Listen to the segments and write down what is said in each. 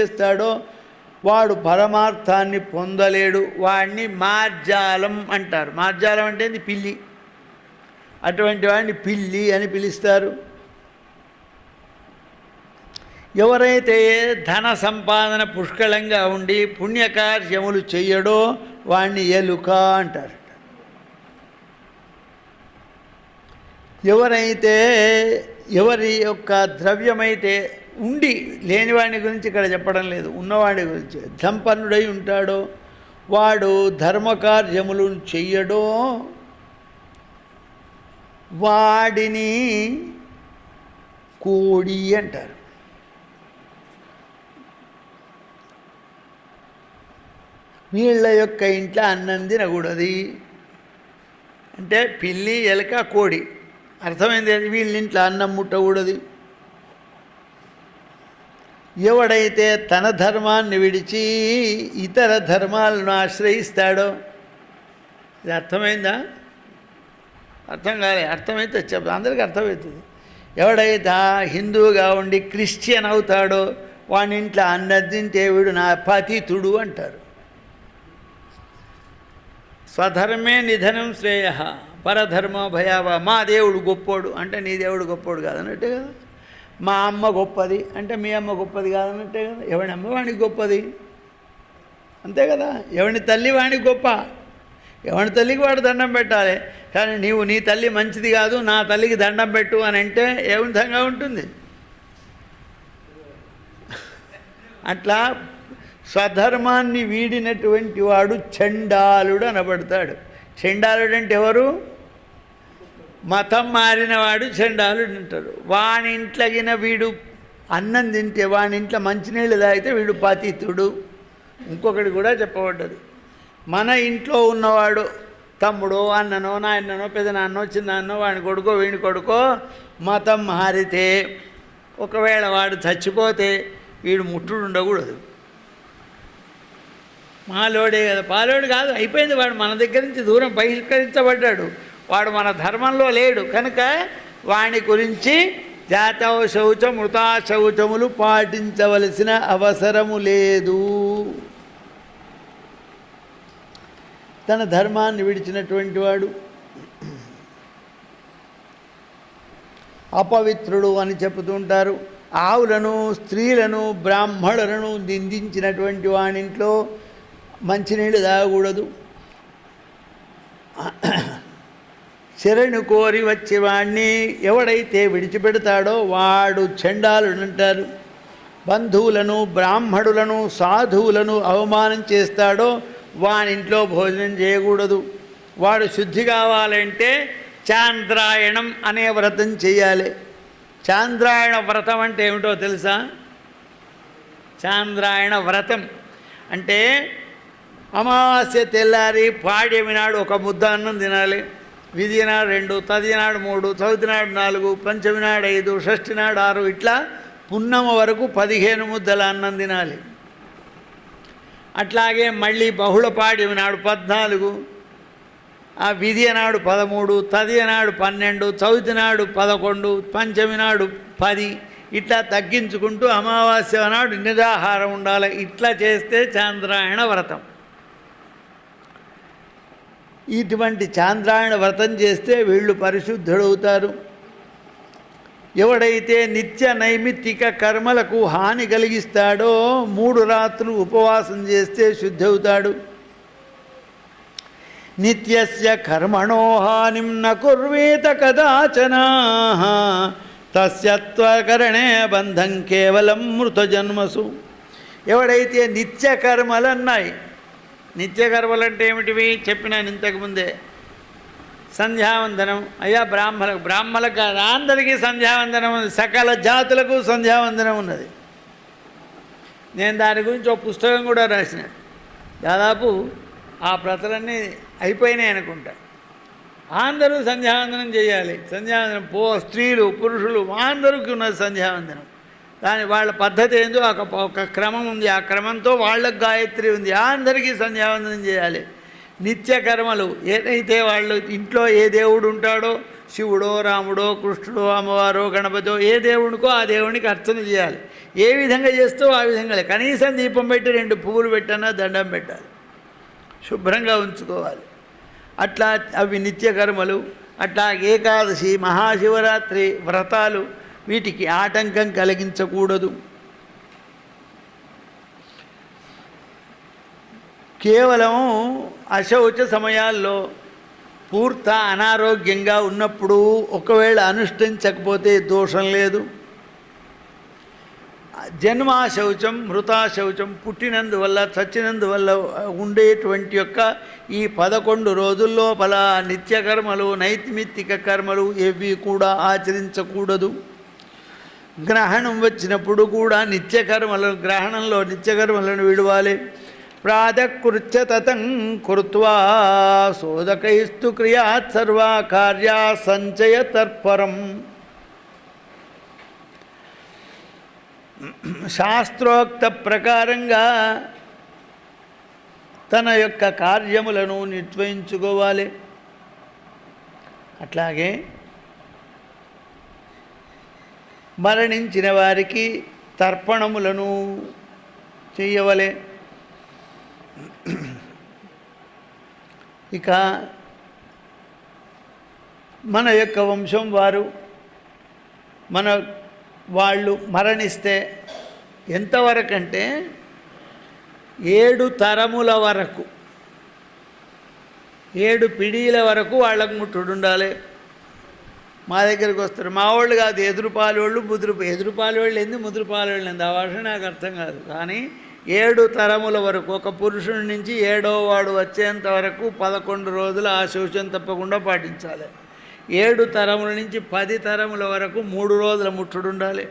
చేస్తాడో వాడు పరమార్థాన్ని పొందలేడు. వాడిని మార్జాలం అంటారు. మార్జాలం అంటే పిల్లి. అటువంటి వాడిని పిల్లి అని పిలుస్తారు. ఎవరైతే ధన సంపాదన పుష్కలంగా ఉండి పుణ్యకార్యములు చెయ్యడో వాణ్ణి ఎలుక అంటారు. ఎవరైతే ఎవరి యొక్క ద్రవ్యమైతే ఉండి లేనివాడిని గురించి ఇక్కడ చెప్పడం లేదు. ఉన్నవాడి గురించి. సంపన్నుడై ఉంటాడో వాడు ధర్మకార్యములు చెయ్యడో వాడిని కోడి అంటారు. వీళ్ళ యొక్క ఇంట్లో అన్నం తినకూడదు. అంటే పిల్లి ఎలక కోడి. అర్థమైంది వీళ్ళ ఇంట్లో అన్నం ముట్టకూడదు. ఎవడైతే తన ధర్మాన్ని విడిచి ఇతర ధర్మాలను ఆశ్రయిస్తాడో? ఇది అర్థమైందా? అర్థం కాలే అర్థమైతే చెప్ప అందరికీ అర్థమవుతుంది. ఎవడైతే హిందువుగా ఉండి క్రిస్టియన్ అవుతాడో వాని ఇంట్లో వీడు నా పతితుడు అంటారు. స్వధర్మే నిధనం శ్రేయ పరధర్మో భయావ మా దేవుడు గొప్పోడు అంటే నీ దేవుడు గొప్పోడు కాదన్నట్టే కదా? మా అమ్మ గొప్పది. అంటే మీ అమ్మ గొప్పది కాదన్నట్టే కదా? ఎవడి అమ్మ వాడికి గొప్పది? అంతే కదా? ఎవడి తల్లి వాడికి గొప్ప? ఎవడి తల్లికి వాడు దండం పెట్టాలి. కానీ నీవు నీ తల్లి మంచిది కాదు నా తల్లికి దండం పెట్టు అని అంటే ఏ విధంగా ఉంటుంది? అట్లా స్వధర్మాన్ని వీడినటువంటి వాడు చండాలుడు అనబడతాడు. చండాలుడు అంటే ఎవరు? మతం మారినవాడు చెండాలు తింటాడు. వాని ఇంట్లోగిన వీడు అన్నం తింటే వాని ఇంట్లో మంచినీళ్ళు తాగితే వీడు పతితుడు. ఇంకొకటి కూడా చెప్పబడ్డది. మన ఇంట్లో ఉన్నవాడు తమ్ముడో అన్ననో నాయననో పెదనాన్నో చిన్నాన్నో వాడిని కొడుకో వీడిని కొడుకో మతం మారితే ఒకవేళ వాడు చచ్చిపోతే వీడు ముట్టుడు ఉండకూడదు. మాలోడే కదా. పాలోడు కాదు అయిపోయింది వాడు. మన దగ్గర నుంచి దూరం బహిష్కరించబడ్డాడు. వాడు మన ధర్మంలో లేడు. కనుక వాని గురించి జాతవ శౌచం మృతా శౌచములు పాటించవలసిన అవసరము లేదు. తన ధర్మాన్ని విడిచినటువంటి వాడు అపవిత్రుడు అని చెబుతుంటారు ఆవులను స్త్రీలను బ్రాహ్మణులను నిందించినటువంటి వానింట్లో మంచినీళ్ళు తాగకూడదు. శరణు కోరి వచ్చేవాణ్ణి ఎవడైతే విడిచిపెడతాడో వాడు చండాలుడు అంటారు బంధువులను బ్రాహ్మణులను సాధువులను అవమానం చేస్తాడో వానింట్లో భోజనం చేయకూడదు. వాడు శుద్ధి కావాలంటే చాంద్రాయణం అనే వ్రతం చేయాలి. చాంద్రాయణ వ్రతం అంటే ఏమిటో తెలుసా? చాంద్రాయణ వ్రతం అంటే అమావాస్య తెల్లారి పాడ్యమి నాడు ఒక ముద్ద అన్నం తినాలి. విధినాడు రెండు తదినాడు మూడు చవితినాడు నాలుగు పంచమి నాడు ఐదు షష్ఠి నాడు ఆరు ఇట్లా పున్నమ వరకు పదిహేను ముద్దల అన్నం తినాలి. అట్లాగే మళ్ళీ బహుళ పాడ్యమి నాడు పద్నాలుగు ఆ విధి నాడు పదమూడు తది నాడు పన్నెండు చవితి నాడు పదకొండు పంచమి నాడు పది ఇట్లా తగ్గించుకుంటూ అమావాస్య నాడు నిరాహారం ఉండాలి. ఇట్లా చేస్తే చాంద్రాయణ వ్రతం. ఇటువంటి చాంద్రాయణ వ్రతం చేస్తే వీళ్ళు పరిశుద్ధుడవుతారు. ఎవడైతే నిత్య నైమిత్తిక కర్మలకు హాని కలిగిస్తాడో మూడు రాత్రులు ఉపవాసం చేస్తే శుద్ధవుతాడు. నిత్యస్య కర్మణో హానిం న కుర్వేత కదాచన. తస్యత్వకరణే బంధం కేవలం మృత జన్మసు ఎవడైతే నిత్య కర్మలన్నాయి నిత్య గర్వలు అంటే ఏమిటివి చెప్పినాను ఇంతకుముందే సంధ్యావందనం. అయ్యా బ్రాహ్మణులకు బ్రాహ్మణులకు కాదు అందరికీ సంధ్యావందనం ఉంది సకల జాతులకు సంధ్యావందనం ఉన్నది. నేను దాని గురించి ఒక పుస్తకం కూడా రాసిన. దాదాపు ఆ ప్రతలన్నీ అయిపోయినాయి అనుకుంటా. అందరూ సంధ్యావందనం చేయాలి. సంధ్యావందనం పో స్త్రీలు పురుషులు అందరికీ ఉన్నది సంధ్యావందనం. దాని వాళ్ళ పద్ధతి ఏందో ఒక ఒక క్రమం ఉంది. ఆ క్రమంతో వాళ్ళకు గాయత్రి ఉంది. అందరికీ సంధ్యావందనం చేయాలి. నిత్య కర్మలు. ఏదైతే వాళ్ళు ఇంట్లో ఏ దేవుడు ఉంటాడో శివుడో రాముడో కృష్ణుడో అమ్మవారో గణపతో ఏ దేవునికో ఆ దేవునికి అర్చన చేయాలి. ఏ విధంగా చేస్తూ ఆ విధంగా కనీసం దీపం పెట్టి రెండు పువ్వులు పెట్టనా దండం పెట్టాలి. శుభ్రంగా ఉంచుకోవాలి. అట్లా అవి నిత్యకర్మలు అట్లా ఏకాదశి మహాశివరాత్రి వ్రతాలు. వీటికి ఆటంకం కలిగించకూడదు. కేవలం అశౌచ సమయాల్లో పూర్త అనారోగ్యంగా ఉన్నప్పుడు ఒకవేళ అనుష్ఠించకపోతే దోషం లేదు. జన్మాశౌచం మృతాశౌచం పుట్టినందువల్ల చచ్చినందువల్ల ఉండేటువంటి యొక్క ఈ పదకొండు రోజుల్లోపల నిత్యకర్మలు నైతిమిత్తిక కర్మలు ఏవి కూడా ఆచరించకూడదు. గ్రహణం వచ్చినప్పుడు కూడా నిత్యకర్మలను గ్రహణంలో నిత్యకర్మలను విడవాలి. ప్రాతకృత్య తతం కృత్వా శోధకైస్తు క్రియాత్ సర్వా కార్యా సంచయ తత్పరం శాస్త్రోక్త ప్రకారంగా తన యొక్క కార్యములను నిర్వహించుకోవాలి. అట్లాగే మరణించిన వారికి తర్పణములను చేయవలే. ఇక మన యొక్క వంశం వారు మన వాళ్ళు మరణిస్తే ఎంతవరకు అంటే ఏడు తరముల వరకు ఏడు పిడీల వరకు వాళ్ళకు ముట్టుడు ఉండాలి మా దగ్గరికి వస్తారు. మా వాళ్ళు కాదు ఎదురుపాలోళ్ళు ముదురు ఎదురుపాలు వాళ్ళు ఏంది ముదురుపాలోళ్ళు ఏంది? ఆ భాష నాకు అర్థం కాదు. కానీ ఏడు తరముల వరకు ఒక పురుషుడి నుంచి ఏడో వాడు వచ్చేంత వరకు పదకొండు రోజులు ఆ శోషం తప్పకుండా పాటించాలి. ఏడు తరముల నుంచి పది తరముల వరకు మూడు రోజుల ముట్టుడు ఉండాలి.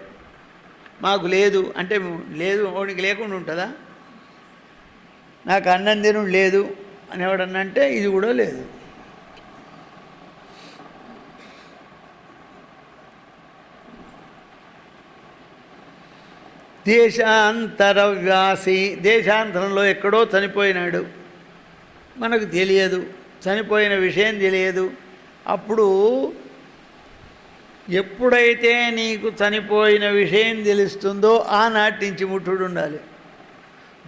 మాకు లేదు. అంటే లేదు వాడికి లేకుండా ఉంటుందా? నాకు అన్నం తిను లేదు. అనేవాడన్నా అంటే ఇది కూడా లేదు. దేశాంతరవ్యాసి దేశాంతరంలో ఎక్కడో చనిపోయినాడు. మనకు తెలియదు. చనిపోయిన విషయం తెలియదు. అప్పుడు ఎప్పుడైతే నీకు చనిపోయిన విషయం తెలుస్తుందో ఆనాటి నుంచి ముట్టుడు ఉండాలి.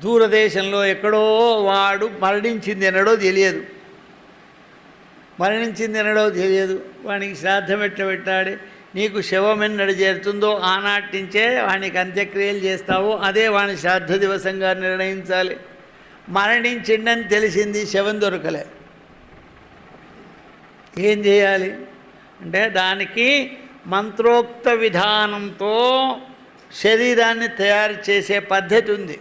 దూరదేశంలో ఎక్కడో వాడు మరణించింది ఎన్నడో తెలియదు. మరణించింది ఎన్నడో తెలియదు. వానికి శ్రాద్ధం ఎట్లా పెట్టాడే నీకు శవం ఎన్నడు చేరుతుందో ఆనాటి నుంచే వానికి అంత్యక్రియలు చేస్తావో. అదే వాని శ్రాద్ధ దివసంగా నిర్ణయించాలి. మరణించిండని తెలిసింది శవం దొరకలే. ఏం చేయాలి? అంటే దానికి మంత్రోక్త విధానంతో శరీరాన్ని తయారు చేసే పద్ధతి ఉంది.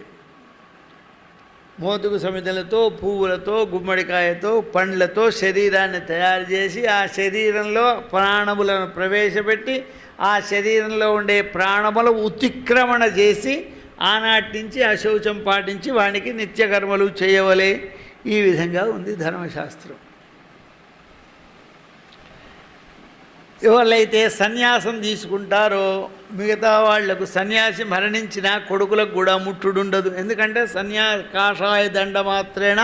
మోతుకు సమితులతో పువ్వులతో గుమ్మడికాయతో పండ్లతో శరీరాన్ని తయారు చేసి ఆ శరీరంలో ప్రాణములను ప్రవేశపెట్టి ఆ శరీరంలో ఉండే ప్రాణములు ఉతిక్రమణ చేసి ఆనాటి నుంచి అశౌచం పాటించి వానికి నిత్యకర్మలు చేయవలే. ఈ విధంగా ఉంది ధర్మశాస్త్రం. ఎవరైతే సన్యాసం తీసుకుంటారో మిగతా వాళ్ళకు సన్యాసి మరణించిన కొడుకులకు కూడా ముట్టుడుండదు. ఎందుకంటే సన్యా కాషాయ దండ మాత్రేన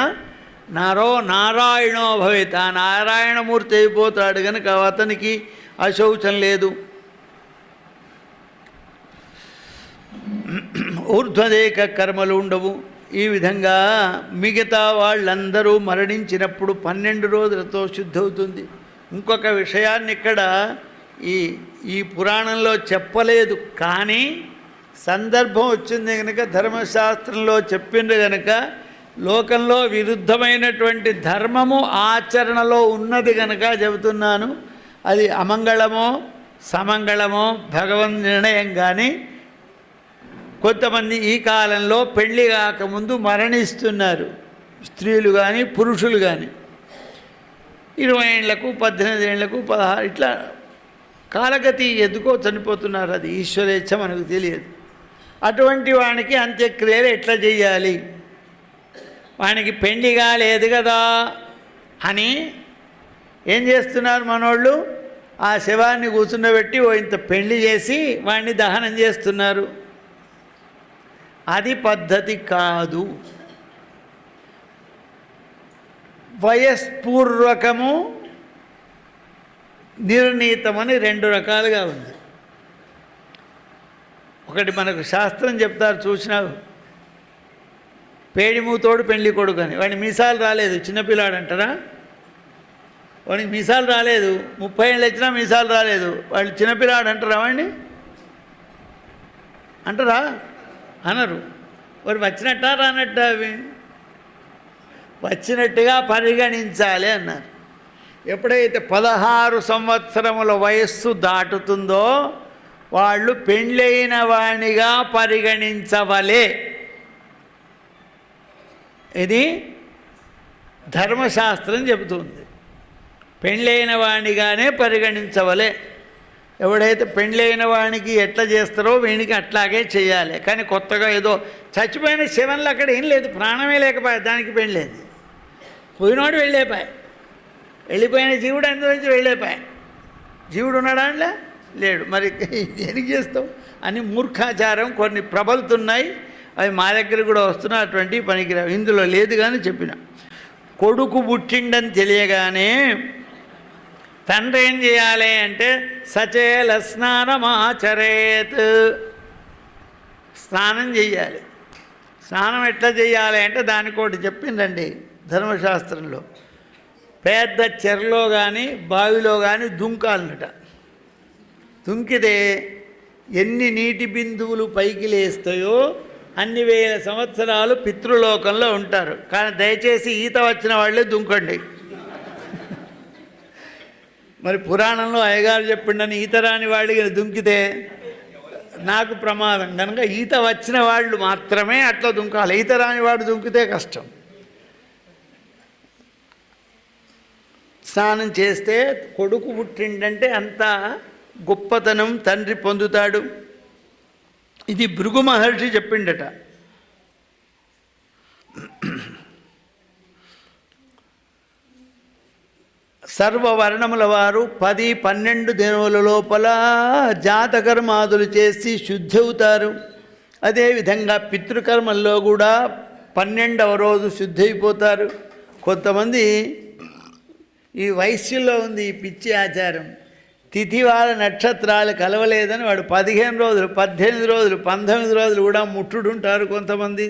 నారో నారాయణో భవిత. నారాయణమూర్తి అయిపోతాడు కనుక అతనికి అశౌచం లేదు. ఊర్ధ్వదేక కర్మలు ఉండవు. ఈ విధంగా మిగతా వాళ్ళందరూ మరణించినప్పుడు పన్నెండు రోజులతో శుద్ధవుతుంది. ఇంకొక విషయాన్ని ఇక్కడ ఈ ఈ పురాణంలో చెప్పలేదు కానీ సందర్భం వచ్చింది కనుక ధర్మశాస్త్రంలో చెప్పింది కనుక లోకంలో విరుద్ధమైనటువంటి ధర్మము ఆచరణలో ఉన్నది కనుక చెబుతున్నాను. అది అమంగళమో సమంగళమో భగవన్ నిర్ణయం కానీ కొంతమంది ఈ కాలంలో పెళ్ళి కాకముందు మరణిస్తున్నారు. స్త్రీలు కానీ పురుషులు కానీ ఇరవై ఏళ్ళకు పద్దెనిమిది ఏళ్ళకు పదహారు ఇట్లా కాలగతి ఎందుకో చనిపోతున్నారు అది ఈశ్వరేచ్ఛ మనకు తెలియదు. అటువంటి వానికి అంత్యక్రియలు ఎట్లా చేయాలి? వానికి పెండిగా లేదు కదా. అని ఏం చేస్తున్నారు మనోళ్ళు? ఆ శవాన్ని కూర్చుండబెట్టి ఓ ఇంత పెళ్ళి చేసి వాడిని దహనం చేస్తున్నారు. అది పద్ధతి కాదు. వయస్పూర్వకము నిర్ణీతమని రెండు రకాలుగా ఉంది. ఒకటి మనకు శాస్త్రం చెప్తారు చూసినావు. పేడిమూతోడు పెళ్ళి కొడుకు అని. వాడిని మీసాలు రాలేదు చిన్నపిల్లాడు అంటారా వాడికి మీసాలు రాలేదు ముప్పై ఏళ్ళు వచ్చినా మీసాలు రాలేదు. వాళ్ళు చిన్నపిల్లాడు అంటారా వాడిని? అంటారా? అనరు. వాడు వచ్చినట్టా రానట్టా అవి? వచ్చినట్టుగా పరిగణించాలి అన్నారు. ఎప్పుడైతే పదహారు సంవత్సరముల వయస్సు దాటుతుందో వాళ్ళు పెళ్ళైన వాణిగా పరిగణించవలే. ఇది ధర్మశాస్త్రం చెబుతుంది. పెళ్ళైన వాణిగానే పరిగణించవలే. ఎవడైతే పెళ్ళైన వానికి ఎట్లా చేస్తారో వీనికి అట్లాగే చేయాలి. కానీ కొత్తగా ఏదో చచ్చిపోయిన శివన్లు అక్కడ ఏం లేదు ప్రాణమే లేకపోయా దానికి పెళ్ళేది పోయినోడు వెళ్ళేపాయ. వెళ్ళిపోయిన జీవుడు అందులోంచి వెళ్ళేపాయ. జీవుడు ఉన్నాడా అండ్లా లేడు. మరి దేనికి చేస్తాం? అని మూర్ఖాచారం కొన్ని ప్రబలుతున్నాయి. అవి మా దగ్గర కూడా వస్తున్న అటువంటి పనికిరావు. ఇందులో లేదు కానీ చెప్పిన. కొడుకు పుట్టిండని తెలియగానే తండ్రి ఏం చేయాలి అంటే సచేల స్నానమాచరేత్. స్నానం చేయాలి. స్నానం ఎట్లా చేయాలి అంటే దానికోటి చెప్పిందండి. ధర్మశాస్త్రంలో. పెద్ద చెరలో కానీ బావిలో కానీ దుంకాలనట. దుంకితే ఎన్ని నీటి బిందువులు పైకి లేస్తాయో అన్ని వేల సంవత్సరాలు పితృలోకంలో ఉంటారు. కానీ దయచేసి ఈత వచ్చిన వాళ్ళే దుంకండి. మరి పురాణంలో అయ్యగారు చెప్పిండని ఈత రాని వాడికి దుంకితే నాకు ప్రమాదం. కనుక ఈత వచ్చిన వాళ్ళు మాత్రమే అట్లా దుంకాలి. ఈత రాని వాడు దుంకితే కష్టం. స్నానం చేస్తే కొడుకు పుట్టిండంటే అంత గొప్పతనం తండ్రి పొందుతాడు. ఇది భృగు మహర్షి చెప్పిండట. సర్వవర్ణముల వారు పది పన్నెండు దినముల లోపల జాతకర్మాదులు చేసి శుద్ధి అవుతారు అదేవిధంగా పితృకర్మల్లో కూడా పన్నెండవ రోజు శుద్ధి అయిపోతారు కొంతమంది ఈ వయస్సులో ఉంది ఈ పిచ్చి ఆచారం. తిథివార నక్షత్రాలు కలవలేదని వాడు పదిహేను రోజులు పద్దెనిమిది రోజులు పంతొమ్మిది రోజులు కూడా ముట్టుడుంటారు కొంతమంది.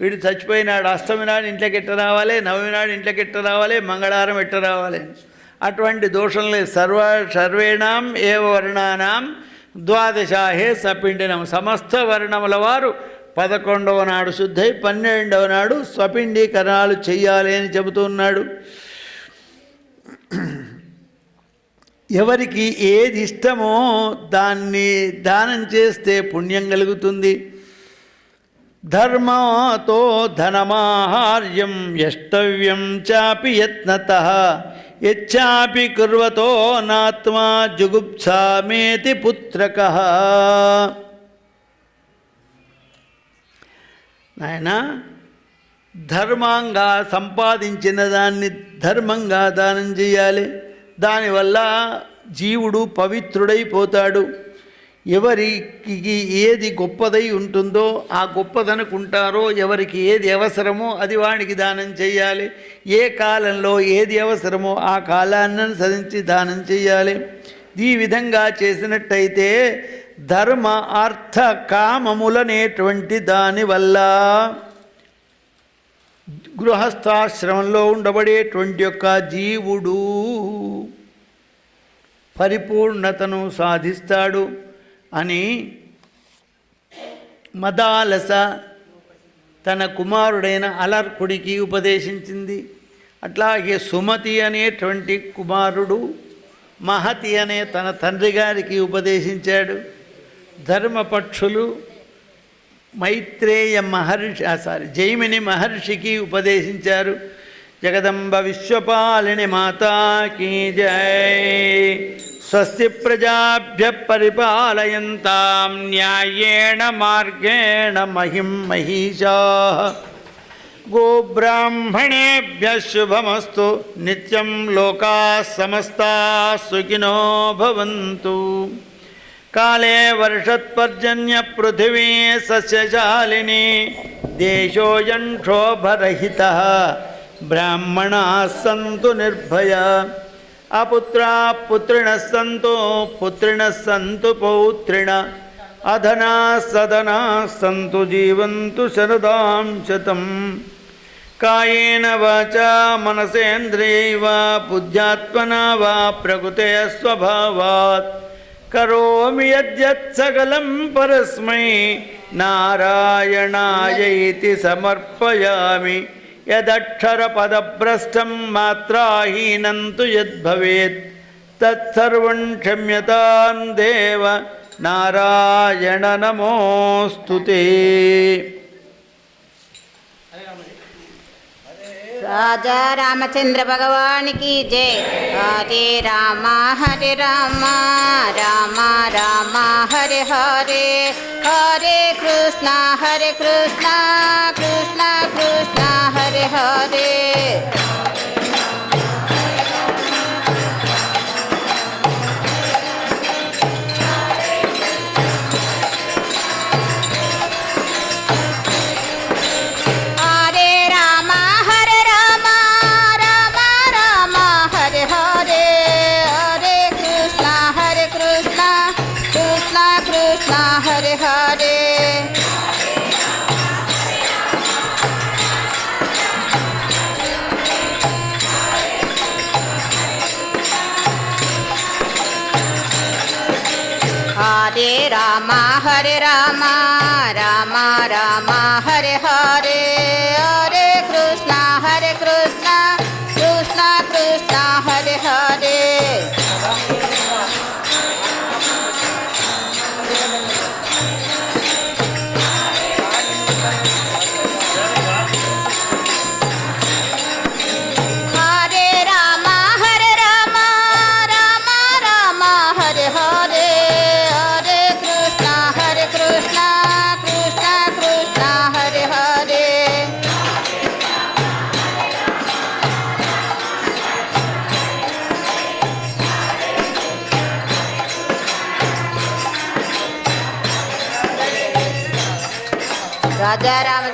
వీడు చచ్చిపోయినాడు అష్టమి నాడు ఇంట్లోకి ఎట్ట రావాలి నవమి నాడు ఇంట్లోకి ఎట్ట రావాలి మంగళవారం ఎట్ట రావాలి? అటువంటి దోషం లేదు. సర్వ సర్వేణాం ఏ వర్ణానాం ద్వాదశాహే సపిండినం సమస్త వర్ణముల వారు పదకొండవ నాడు శుద్ధై పన్నెండవ నాడు స్వపిండీకరణాలు చెయ్యాలి అని చెబుతున్నాడు ఎవరికి ఏది ఇష్టమో దాన్ని దానం చేస్తే పుణ్యం కలుగుతుంది. ధర్మాతో ధనమాహార్యం యష్టవ్యం చాపి యత్నత. యచ్చాపి కుర్వతో నాత్మా జుగుప్సామేతి పుత్రక. నాయనా ధర్మంగా సంపాదించిన దాన్ని ధర్మంగా దానం చేయాలి. దానివల్ల జీవుడు పవిత్రుడైపోతాడు. ఎవరికి ఏది గొప్పదై ఉంటుందో ఆ గొప్పదనుకుంటారో ఎవరికి ఏది అవసరమో అది వానికి దానం చేయాలి. ఏ కాలంలో ఏది అవసరమో ఆ కాలాన్ని అనుసరించి దానం చేయాలి. ఈ విధంగా చేసినట్టయితే ధర్మ అర్థ కామములనేటువంటి దానివల్ల గృహస్థాశ్రమంలో ఉండబడేటువంటి యొక్క జీవుడు పరిపూర్ణతను సాధిస్తాడు అని మదాలస తన కుమారుడైన అలర్కుడికి ఉపదేశించింది. అట్లాగే సుమతి అనేటువంటి కుమారుడు మహతి అనే తన తండ్రి గారికి ఉపదేశించాడు. ధర్మపక్షులు మైత్రేయ మహర్షి సారీ జైమిని మహర్షికి ఉపదేశించారు. జగదంబ విశ్వపాలిని మాతాకి జై. స్వస్తి ప్రజాభ్య పరిపాలయంతాం న్యాయేణ మార్గేణ మహిం మహిషా. గోబ్రాహ్మణేభ్య శుభమస్తు నిత్యం లోకా సమస్తా సుఖినో భవంతు. काले वर्षत्पर्जन्य पृथिवी सस्यशालिनी देशोऽयं क्षोभरहितः ब्राह्मणाः सन्तु निर्भया। अपुत्र पुत्रिण सन्तु पुत्रिण सन्तु पौत्रिण। अधना सदना सन्तु जीवन्तु शरदां शतम्। कायेन वाचा मनसेन्द्रियैव, बुद्ध्यात्मना वा प्रकृते स्वभावात्। కరోమి యద్యత్సకలం పరస్మై నారాయణాయైతి సమర్పయామి. యదక్షరపదభ్రష్టం మాత్రాహీనంతు యద్భవేత్. తత్సర్వం క్షమ్యతాం దేవ నారాయణ నమోస్తుతే राजा रामचंद्र भगवान की जय। हरे रामा हरे रामा रामा रामा, हरे हरे। हरे कृष्णा हरे कृष्णा कृष्णा कृष्णा। हरे रामा रामा रामा हरे రాజా రామచంద్ర